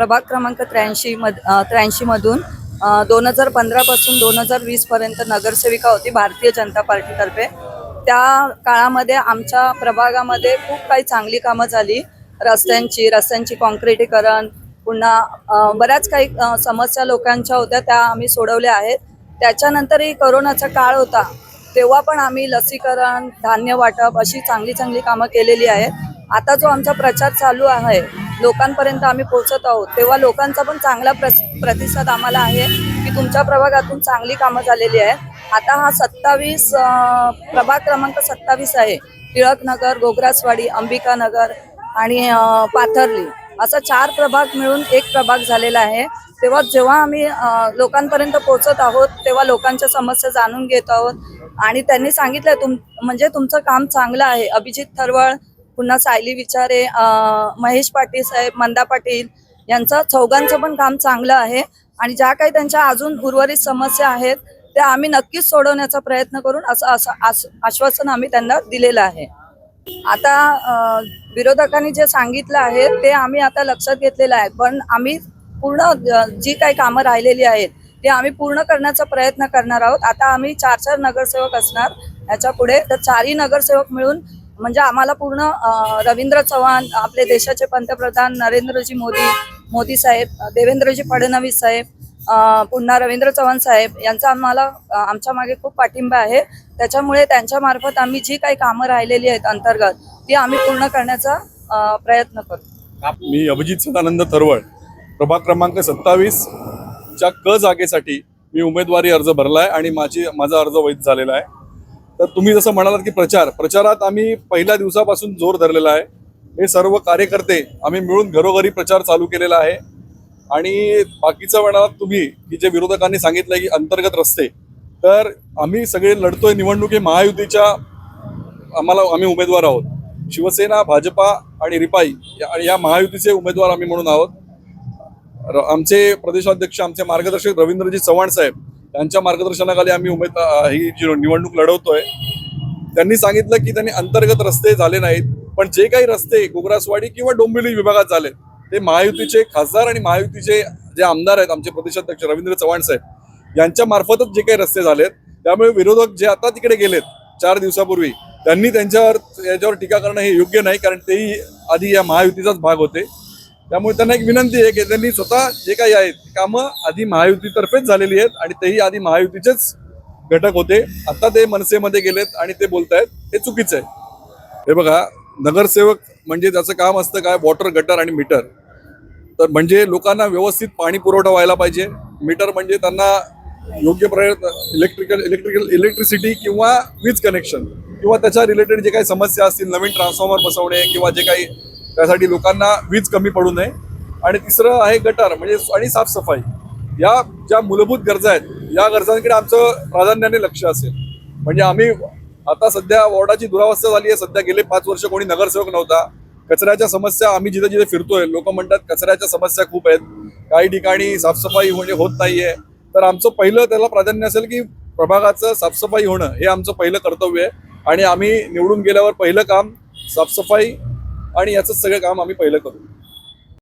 प्रभाग क्रमांक त्र्याऐंशी मध त्र्याऐंशीमधून दोन हजार पंधरापासून दोन हजार वीसपर्यंत नगरसेविका होती भारतीय जनता पार्टीतर्फे. त्या काळामध्ये आमच्या प्रभागामध्ये खूप काही चांगली कामं झाली. रस्त्यांची रस्त्यांची कॉन्क्रिटीकरण पुन्हा बऱ्याच काही समस्या लोकांच्या होत्या त्या आम्ही सोडवल्या आहेत. त्याच्यानंतरही करोनाचा काळ होता तेव्हा पण आम्ही लसीकरण धान्य वाटप अशी चांगली चांगली कामं केलेली आहेत. आता जो आमचा प्रचार चालू आहे लोकांपर्यंत आम्ही पोहोचत आहोत तेव्हा लोकांचा पण चांगला प्रस प्रतिसाद आम्हाला आहे की तुमच्या प्रभागातून चांगली कामं झालेली आहेत. आता हा सत्तावीस प्रभाग क्रमांक सत्तावीस आहे. टिळकनगर गोग्रासवाडी अंबिका नगर आणि पाथर्ली. असा चार प्रभाग मिळून एक प्रभाग झालेला आहे. तेव्हा जेव्हा आम्ही लोकांपर्यंत पोहोचत आहोत तेव्हा लोकांच्या समस्या जाणून घेत आहोत. आणि त्यांनी सांगितलं तुम म्हणजे तुमचं काम चांगलं आहे. अभिजित थरवळ पुन्हा सायली विचारे महेश पाटील साहेब मंदा पाटील यांचं चौघांचं पण काम चांगलं आहे. आणि ज्या काही त्यांच्या अजून उर्वरित समस्या आहेत त्या आम्ही नक्कीच सोडवण्याचा प्रयत्न करून असं असं आश्वासन आम्ही त्यांना दिलेलं आहे. आता विरोधकांनी जे सांगितलं आहे ते आम्ही आता लक्षात घेतलेलं आहे. पण आम्ही पूर्ण जी काही कामं राहिलेली आहेत ते आम्ही पूर्ण करण्याचा प्रयत्न करणार आहोत. आता आम्ही चार चार नगरसेवक असणार याच्यापुढे तर चारही नगरसेवक मिळून म्हणजे आम्हाला पूर्ण रवींद्र चव्हाण आपले देशाचे पंतप्रधान नरेंद्रजी मोदी मोदी साहेब देवेंद्रजी फडणवीस साहेब पुन्हा रवींद्र चव्हाण साहेब यांचा आम्हाला आमच्या मागे खूप पाठिंबा आहे. त्याच्यामुळे त्यांच्या मार्फत आम्ही जी काही कामं राहिलेली आहेत अंतर्गत ती आम्ही पूर्ण करण्याचा प्रयत्न करू. मी अभिजित सदानंद थरवळ प्रभाग क्रमांक सत्तावीस च्या क जागेसाठी मी उमेदवारी अर्ज भरलाय आणि माझी माझा अर्ज वैध झालेला आहे. तर तुम्ही जसं म्हणालात की प्रचार प्रचारात आम्ही पहिल्या दिवसापासून जोर धरलेला आहे. हे सर्व कार्यकर्ते आम्ही मिळून घरोघरी प्रचार चालू केलेला आहे. आणि बाकीचं म्हणालात तुम्ही की जे विरोधकांनी सांगितलं की अंतर्गत रस्ते तर आम्ही सगळे लढतोय हे महायुतीच्या आम्हाला आम्ही उमेदवार आहोत. शिवसेना भाजपा आणि रिपाई या या महायुतीचे उमेदवार आम्ही म्हणून आहोत. र- आमचे प्रदेशाध्यक्ष आमचे मार्गदर्शक रवींद्रजी चव्हाण साहेब त्यांच्या मार्गदर्शनाखाली आम्ही उमेद ही जी निवडणूक लढवतोय त्यांनी सांगितलं की त्यांनी अंतर्गत रस्ते झाले नाहीत पण जे काही रस्ते गोग्रासवाडी किंवा डोंबिवली विभागात झाले ते महायुतीचे खासदार आणि महायुतीचे जे आमदार आहेत आमचे प्रदेशाध्यक्ष रवींद्र चव्हाण साहेब यांच्या मार्फतच जे काही रस्ते झालेत त्यामुळे विरोधक जे आता तिकडे गेलेत चार दिवसापूर्वी त्यांनी त्यांच्यावर याच्यावर टीका करणं हे योग्य नाही कारण तेही आधी या महायुतीचाच भाग होते. त्यामुळे त्यांना एक विनंती आहे की त्यांनी स्वतः जे काही आहेत कामं आधी महायुतीतर्फेच झालेली आहेत आणि तेही आधी महायुतीचेच घटक होते. आता ते मनसेमध्ये गेलेत आणि ते बोलतायत हे चुकीचं आहे. हे बघा नगरसेवक म्हणजे त्याचं काम असतं काय? वॉटर गटर आणि मीटर. तर म्हणजे लोकांना व्यवस्थित पाणी पुरवठा व्हायला पाहिजे. मीटर म्हणजे त्यांना योग्य प्रयत्न इलेक्ट्रिकल इलेक्ट्रिकल इलेक्ट्रिसिटी किंवा वीज कनेक्शन किंवा त्याच्या रिलेटेड जे काही समस्या असतील नवीन ट्रान्सफॉर्मर बसवणे किंवा जे काही त्यासाठी लोकांना वीज कमी पडू नये. आणि तिसरं आहे गटार म्हणजे आणि साफसफाई. या ज्या मूलभूत गरजा आहेत या गरजांकडे आमचं प्राधान्याने लक्ष असेल. म्हणजे आम्ही आता सध्या वॉर्डाची दुरावस्था झाली आहे. सध्या गेले पाच वर्ष कोणी नगरसेवक नव्हता. कचऱ्याच्या समस्या आम्ही जिथे जिथे फिरतोय लोक म्हणतात कचऱ्याच्या समस्या खूप आहेत. काही ठिकाणी साफसफाई म्हणजे होत नाहीये. तर आमचं पहिलं त्याला प्राधान्य असेल की प्रभागाचं साफसफाई होणं हे आमचं पहिलं कर्तव्य आहे. आणि आम्ही निवडून गेल्यावर पहिलं काम साफसफाई आणि याचं सगळं काम आम्ही पहिलं करू.